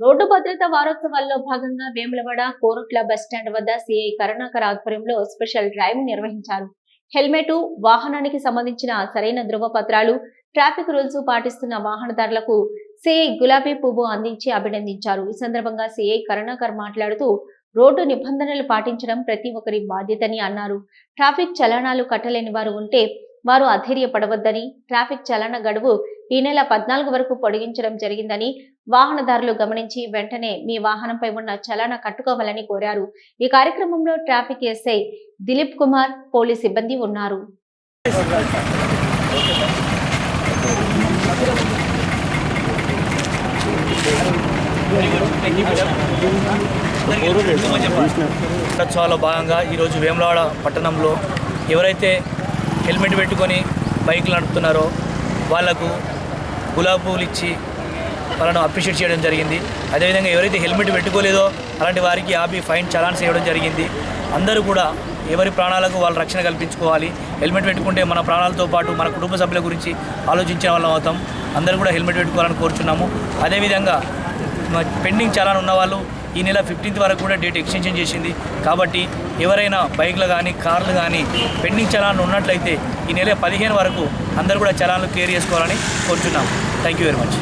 Road భద్రత వారోత్సవాల్లో భాగంగా వేములవాడ కోరుట్ల బస్టాండ్ వద్ద సిఐ కరుణాకర్ ఆధ్వర్యంలో స్పెషల్ డ్రైవ్ నిర్వహించారు. హెల్మెట్ వాహనానికి సంబంధించిన సరైన ధృవపత్రాలు ట్రాఫిక్ రూల్స్ పాటిస్తున్న వాహనదారులకు సిఐ గులాబీ పువ్వు అందించి అభినందించారు. ఈ సందర్భంగా సిఐ కరుణాకర్ మాట్లాడుతూ రోడ్డు నిబంధనలు పాటించడం ప్రతి ఒక్కరి బాధ్యతని అన్నారు. ట్రాఫిక్ చలనాలు కట్టలేని వారు ఉంటే వారు అధైర్యపడవద్దని ట్రాఫిక్ చలన గడువు ఈ నెల పద్నాలుగు వరకు పొడిగించడం జరిగిందని వాహనదారులు గమనించి వెంటనే మీ వాహనంపై ఉన్న చలాన కట్టుకోవాలని కోరారు. ఈ కార్యక్రమంలో traffic SI Dilip Kumar police సిబ్బంది ఉన్నారు. చాలా భాగంగా ఈరోజు వేములవాడ పట్టణంలో ఎవరైతే హెల్మెట్ పెట్టుకొని బైక్లు నడుపుతున్నారో వాళ్ళకు గులాబీ పువ్వులు ఇచ్చి వాళ్ళను అప్రిషియేట్ చేయడం జరిగింది. అదేవిధంగా ఎవరైతే హెల్మెట్ పెట్టుకోలేదో అలాంటి వారికి యాభై ఫైన్ చలాన్స్ ఇవ్వడం జరిగింది. అందరూ కూడా ఎవరి ప్రాణాలకు వాళ్ళు రక్షణ కల్పించుకోవాలి. హెల్మెట్ పెట్టుకుంటే మన ప్రాణాలతో పాటు మన కుటుంబ సభ్యుల గురించి ఆలోచించిన వాళ్ళం అవుతాం. అందరూ కూడా హెల్మెట్ పెట్టుకోవాలని కోరుచున్నాము. అదేవిధంగా పెండింగ్ చలాన్ ఉన్న వాళ్ళు ఈ నెల ఫిఫ్టీన్త్ వరకు కూడా డేట్ ఎక్స్టెన్షన్ చేసింది. కాబట్టి ఎవరైనా బైక్లు కానీ కార్లు కానీ పెండింగ్ చలాన్లు ఉన్నట్లయితే ఈ నెల పదిహేను వరకు అందరూ కూడా చలాన్లు క్లియర్ చేసుకోవాలని కోరుచున్నాం. Thank you very much